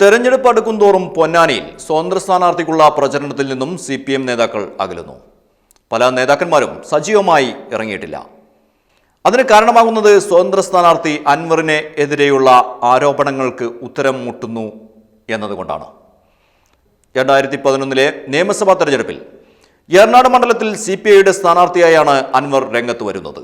തെരഞ്ഞെടുപ്പ് അടുക്കുംതോറും പൊന്നാനിയിൽ സ്വതന്ത്ര സ്ഥാനാർത്ഥിക്കുള്ള പ്രചരണത്തിൽ നിന്നും സി പി എം നേതാക്കൾ അകലുന്നു. പല നേതാക്കന്മാരും സജീവമായി ഇറങ്ങിയിട്ടില്ല. അതിന് കാരണമാകുന്നത് സ്വതന്ത്ര സ്ഥാനാർത്ഥി അൻവറിനെ എതിരെയുള്ള ആരോപണങ്ങൾക്ക് ഉത്തരം മുട്ടുന്നു എന്നതുകൊണ്ടാണ്. രണ്ടായിരത്തി പതിനൊന്നിലെ നിയമസഭാ തെരഞ്ഞെടുപ്പിൽ എറണാട് മണ്ഡലത്തിൽ സി പി ഐയുടെ സ്ഥാനാർത്ഥിയായാണ് അൻവർ രംഗത്ത് വരുന്നത്.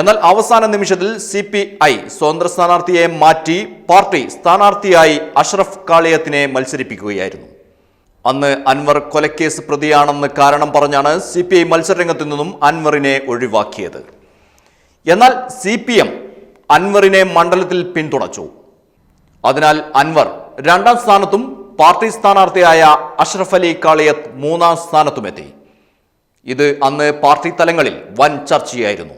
എന്നാൽ അവസാന നിമിഷത്തിൽ സി പി ഐ സ്വതന്ത്ര സ്ഥാനാർത്ഥിയെ മാറ്റി പാർട്ടി സ്ഥാനാർത്ഥിയായി അഷ്റഫ് കാളിയത്തിനെ മത്സരിപ്പിക്കുകയായിരുന്നു. അന്ന് അൻവർ കൊലക്കേസ് പ്രതിയാണെന്ന് കാരണം പറഞ്ഞാണ് സി പി ഐ മത്സരരംഗത്തു നിന്നും അൻവറിനെ ഒഴിവാക്കിയത്. എന്നാൽ സി പി എം അൻവറിനെ മണ്ഡലത്തിൽ പിന്തുണച്ചു. അതിനാൽ അൻവർ രണ്ടാം സ്ഥാനത്തും പാർട്ടി സ്ഥാനാർത്ഥിയായ അഷ്റഫ് അലി കാളിയത്ത് മൂന്നാം സ്ഥാനത്തുമെത്തി ഇത് അന്ന് പാർട്ടി തലങ്ങളിൽ വൻ ചർച്ചയായിരുന്നു.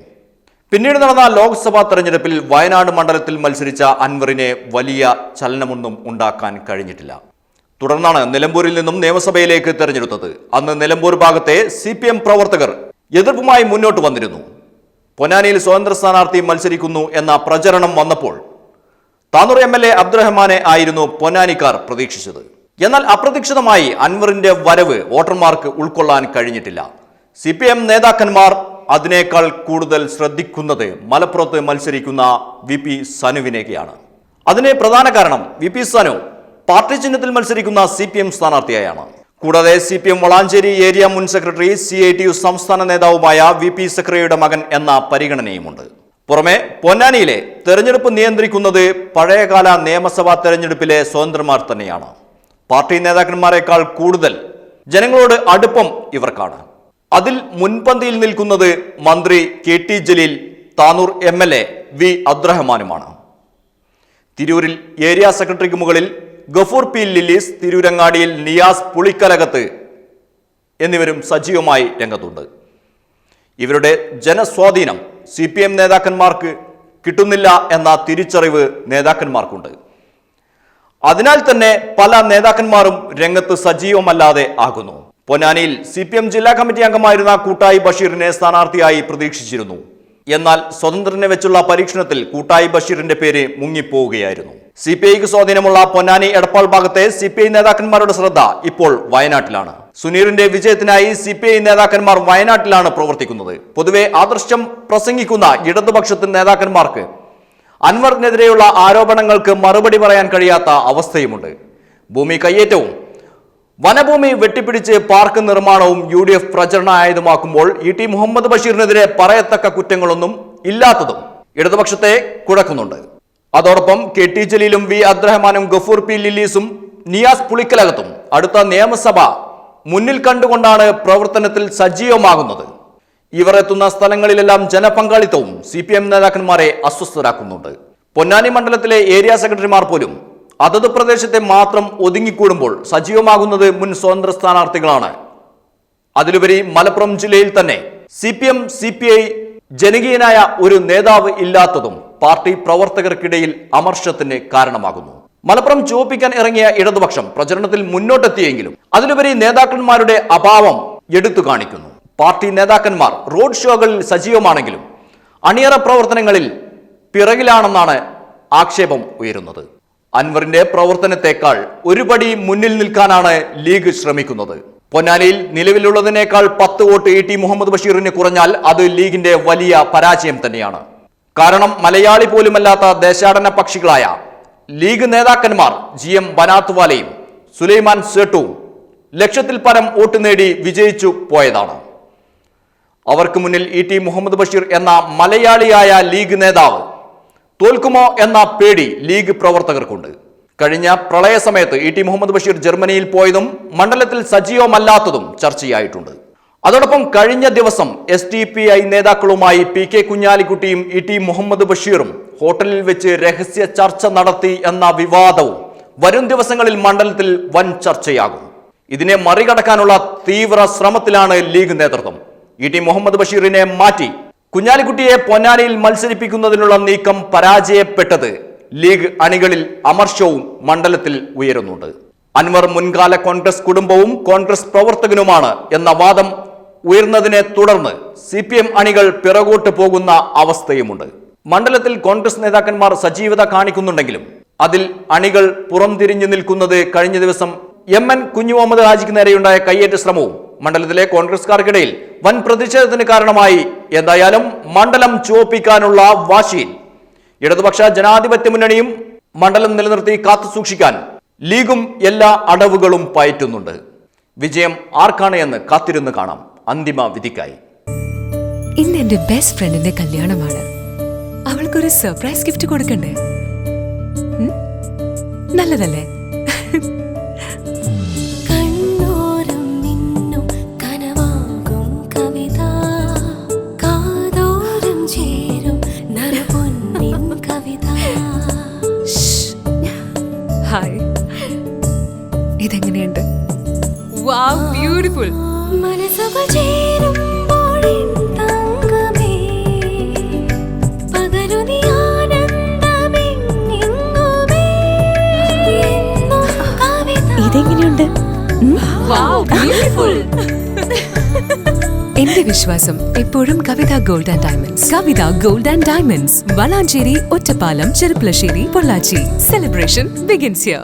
പിന്നീട് നടന്ന ലോക്സഭാ തെരഞ്ഞെടുപ്പിൽ വയനാട് മണ്ഡലത്തിൽ മത്സരിച്ച അൻവറിനെ വലിയ ചലനമൊന്നും ഉണ്ടാക്കാൻ കഴിഞ്ഞിട്ടില്ല. തുടർന്നാണ് നിലമ്പൂരിൽ നിന്നും നിയമസഭയിലേക്ക് തെരഞ്ഞെടുത്തത്. അന്ന് നിലമ്പൂർ ഭാഗത്തെ സി പി എം പ്രവർത്തകർ എതിർപ്പുമായി മുന്നോട്ട് വന്നിരുന്നു. പൊന്നാനിയിൽ സ്വതന്ത്ര സ്ഥാനാർത്ഥി മത്സരിക്കുന്നു എന്ന പ്രചരണം വന്നപ്പോൾ താനൂർ എം എൽ എ അബ്ദുറഹ്മാനെ ആയിരുന്നു പൊന്നാനിക്കാർ പ്രതീക്ഷിച്ചത്. എന്നാൽ അപ്രതീക്ഷിതമായി അൻവറിന്റെ വരവ് വോട്ടർമാർക്ക് ഉൾക്കൊള്ളാൻ കഴിഞ്ഞിട്ടില്ല. സി പി എം നേതാക്കന്മാർ അതിനേക്കാൾ കൂടുതൽ ശ്രദ്ധിക്കുന്നത് മലപ്പുറത്ത് മത്സരിക്കുന്ന വി പി സനുവിനേക്കെയാണ് അതിന് പ്രധാന കാരണം വി പി സനു പാർട്ടി ചിഹ്നത്തിൽ മത്സരിക്കുന്ന സി പി എം സ്ഥാനാർത്ഥിയായാണ്. കൂടാതെ C P M Valanchery area മുൻ secretary C I T U സംസ്ഥാന നേതാവുമായ വി പി സക്രിയയുടെ മകൻ എന്ന പരിഗണനയുമുണ്ട്. പുറമെ പൊന്നാനിയിലെ തെരഞ്ഞെടുപ്പ് നിയന്ത്രിക്കുന്നത് പഴയകാല നിയമസഭാ തെരഞ്ഞെടുപ്പിലെ സ്വതന്ത്രമാർ തന്നെയാണ്. പാർട്ടി നേതാക്കന്മാരെക്കാൾ കൂടുതൽ ജനങ്ങളോട് അടുപ്പം ഇവർക്കാണ്. അതിൽ മുൻപന്തിയിൽ നിൽക്കുന്നത് മന്ത്രി K T Jaleel Tanur M L A V അബ്ദുറഹ്മാനുമാണ്. തിരൂരിൽ ഏരിയ സെക്രട്ടറിക്ക് മുകളിൽ ഗഫൂർ പി ലില്ലീസ് തിരൂരങ്ങാടിയിൽ നിയാസ് പുളിക്കലകത്ത് എന്നിവരും സജീവമായി രംഗത്തുണ്ട്. ഇവരുടെ ജനസ്വാധീനം സി പി എം നേതാക്കന്മാർക്ക് കിട്ടുന്നില്ല എന്ന തിരിച്ചറിവ് നേതാക്കന്മാർക്കുണ്ട്. അതിനാൽ തന്നെ പല നേതാക്കന്മാരും രംഗത്ത് സജീവമല്ലാതെ ആകുന്നു. പൊന്നാനിയിൽ സി പി എം ജില്ലാ കമ്മിറ്റി അംഗമായിരുന്ന കൂട്ടായി ബഷീറിനെ സ്ഥാനാർത്ഥിയായി പ്രതീക്ഷിച്ചിരുന്നു. എന്നാൽ സ്വതന്ത്രനെ വെച്ചുള്ള പരീക്ഷണത്തിൽ കൂട്ടായി ബഷീറിന്റെ പേര് മുങ്ങിപ്പോവുകയായിരുന്നു. സി പി ഐക്ക് സ്വാധീനമുള്ള പൊന്നാനി എടപ്പാൾ ഭാഗത്തെ സി പി ഐ നേതാക്കന്മാരുടെ ശ്രദ്ധ ഇപ്പോൾ വയനാട്ടിലാണ്. സുനീറിന്റെ വിജയത്തിനായി സി പി ഐ നേതാക്കന്മാർ വയനാട്ടിലാണ് പ്രവർത്തിക്കുന്നത്. പൊതുവെ ആദർശം പ്രസംഗിക്കുന്ന ഇടതുപക്ഷത്തെ നേതാക്കന്മാർക്ക് അൻവറിനെതിരെയുള്ള ആരോപണങ്ങൾക്ക് മറുപടി പറയാൻ കഴിയാത്ത അവസ്ഥയുമുണ്ട്. ഭൂമി കയ്യേറ്റവും വനഭൂമി വെട്ടിപ്പിടിച്ച് പാർക്ക് നിർമ്മാണവും യു ഡി എഫ് പ്രചരണായുധമാക്കുമ്പോൾ ഇ ടി മുഹമ്മദ് ബഷീറിനെതിരെ പറയത്തക്ക കുറ്റങ്ങളൊന്നും ഇല്ലാത്തതും ഇടതുപക്ഷത്തെ കുഴക്കുന്നുണ്ട്. അതോടൊപ്പം കെ ടി ജലീലും വി അബ്ദുറഹ്മാനും ഗഫൂർ പി ലില്ലീസും നിയാസ് പുളിക്കലകത്തും അടുത്ത നിയമസഭ മുന്നിൽ കണ്ടുകൊണ്ടാണ് പ്രവർത്തനത്തിൽ സജീവമാകുന്നത്. ഇവർ എത്തുന്ന സ്ഥലങ്ങളിലെല്ലാം ജനപങ്കാളിത്തവും സി പി എം നേതാക്കന്മാരെ അസ്വസ്ഥരാക്കുന്നുണ്ട്. പൊന്നാനി മണ്ഡലത്തിലെ ഏരിയ സെക്രട്ടറിമാർ പോലും അതത് പ്രദേശത്തെ മാത്രം ഒതുങ്ങിക്കൂടുമ്പോൾ സജീവമാകുന്നത് മുൻ സ്വതന്ത്ര സ്ഥാനാർത്ഥികളാണ്. അതിലുപരി മലപ്പുറം ജില്ലയിൽ തന്നെ C P M C P I ജനകീയനായ ഒരു നേതാവ് ഇല്ലാത്തതും പാർട്ടി പ്രവർത്തകർക്കിടയിൽ അമർഷത്തിന് കാരണമാകുന്നു. മലപ്പുറം ചുവപ്പിക്കാൻ ഇറങ്ങിയ ഇടതുപക്ഷം പ്രചരണത്തിൽ മുന്നോട്ടെത്തിയെങ്കിലും അതിലുപരി നേതാക്കന്മാരുടെ അഭാവം എടുത്തു കാണിക്കുന്നു. പാർട്ടി നേതാക്കന്മാർ റോഡ് ഷോകളിൽ സജീവമാണെങ്കിലും അണിയറ പ്രവർത്തനങ്ങളിൽ പിറകിലാണെന്നാണ് ആക്ഷേപം ഉയരുന്നത്. അൻവറിന്റെ പ്രവർത്തനത്തെക്കാൾ ഒരുപടി മുന്നിൽ നിൽക്കാനാണ് ലീഗ് ശ്രമിക്കുന്നത്. പൊന്നാനിയിൽ നിലവിലുള്ളതിനേക്കാൾ പത്ത് വോട്ട് ഇ ടി മുഹമ്മദ് ബഷീറിന് കുറഞ്ഞാൽ അത് ലീഗിന്റെ വലിയ പരാജയം തന്നെയാണ്. കാരണം മലയാളി പോലുമല്ലാത്ത ദേശാടന പക്ഷികളായ ലീഗ് നേതാക്കന്മാർ ജി എം ബനാത്വാലയും സുലൈമാൻ സേട്ടുവും ലക്ഷത്തിൽ പരം വോട്ട് നേടി വിജയിച്ചു പോയതാണ്. അവർക്ക് മുന്നിൽ ഇ ടി മുഹമ്മദ് ബഷീർ എന്ന മലയാളിയായ ലീഗ് നേതാവ് തോൽക്കുമോ എന്ന പേടി ലീഗ് പ്രവർത്തകർക്കുണ്ട്. കഴിഞ്ഞ പ്രളയ സമയത്ത് ഇ ടി മുഹമ്മദ് ബഷീർ ജർമ്മനിയിൽ പോയതും മണ്ഡലത്തിൽ സജീവമല്ലാത്തതും ചർച്ചയായിട്ടുണ്ട്. അതോടൊപ്പം കഴിഞ്ഞ ദിവസം എസ് ടി പി ഐ നേതാക്കളുമായി പി കെ കുഞ്ഞാലിക്കുട്ടിയും ഇ ടി മുഹമ്മദ് ബഷീറും ഹോട്ടലിൽ വെച്ച് രഹസ്യ ചർച്ച നടത്തി എന്ന വിവാദവും വരും ദിവസങ്ങളിൽ മണ്ഡലത്തിൽ വൻ ചർച്ചയാകും. ഇതിനെ മറികടക്കാനുള്ള തീവ്ര ശ്രമത്തിലാണ് ലീഗ് നേതൃത്വം. ഇ ടി മുഹമ്മദ് ബഷീറിനെ മാറ്റി കുഞ്ഞാലിക്കുട്ടിയെ പൊന്നാനിയിൽ മത്സരിപ്പിക്കുന്നതിനുള്ള നീക്കം പരാജയപ്പെട്ടത്. ലീഗ് അണികളിൽ അമർഷവും മണ്ഡലത്തിൽ ഉയരുന്നുണ്ട്. അൻവർ മുൻകാല കോൺഗ്രസ് കുടുംബവും കോൺഗ്രസ് പ്രവർത്തകനുമാണ് എന്ന വാദം ഉയർന്നതിനെ തുടർന്ന് സി പി എം അണികൾ പിറകോട്ട് പോകുന്ന അവസ്ഥയുമുണ്ട്. മണ്ഡലത്തിൽ കോൺഗ്രസ് നേതാക്കന്മാർ സജീവത കാണിക്കുന്നുണ്ടെങ്കിലും അതിൽ അണികൾ പുറംതിരിഞ്ഞു നിൽക്കുന്നത് കഴിഞ്ഞ ദിവസം എം എൻ കുഞ്ഞു മുഹമ്മദ് ഹാജിക്ക് നേരെയുണ്ടായ കയ്യേറ്റ ശ്രമവും മണ്ഡലത്തിലെ കോൺഗ്രസ്കാർക്കിടയിൽ വൻ പ്രതിഷേധത്തിന് കാരണമായി എന്തായാലും മണ്ഡലം ചുവപ്പിക്കാനുള്ള വാശിയിൽ. ഇടതുപക്ഷ ജനാധിപത്യ മുന്നണിയും മണ്ഡലം നിലനിർത്തി കാത്തുസൂക്ഷിക്കാൻ ലീഗും എല്ലാ അടവുകളും പയറ്റുന്നുണ്ട്. വിജയം ആർക്കാണ് എന്ന് കാത്തിരുന്ന് കാണാം. അന്തിമ വിധിക്കായി. ഇന്ന് എന്റെ ബെസ്റ്റ് ഫ്രണ്ടിന്റെ കല്യാണമാണ്. അവൾക്കൊരു സർപ്രൈസ് ഗിഫ്റ്റ് കൊടുക്കണ്ടേ? നല്ലതല്ലേ? എന്റെ വിശ്വാസം എപ്പോഴും Kavitha gold and diamonds Kavitha gold and diamonds Valanchery Ottapalam Cherpulassery Pollachi. Celebration begins here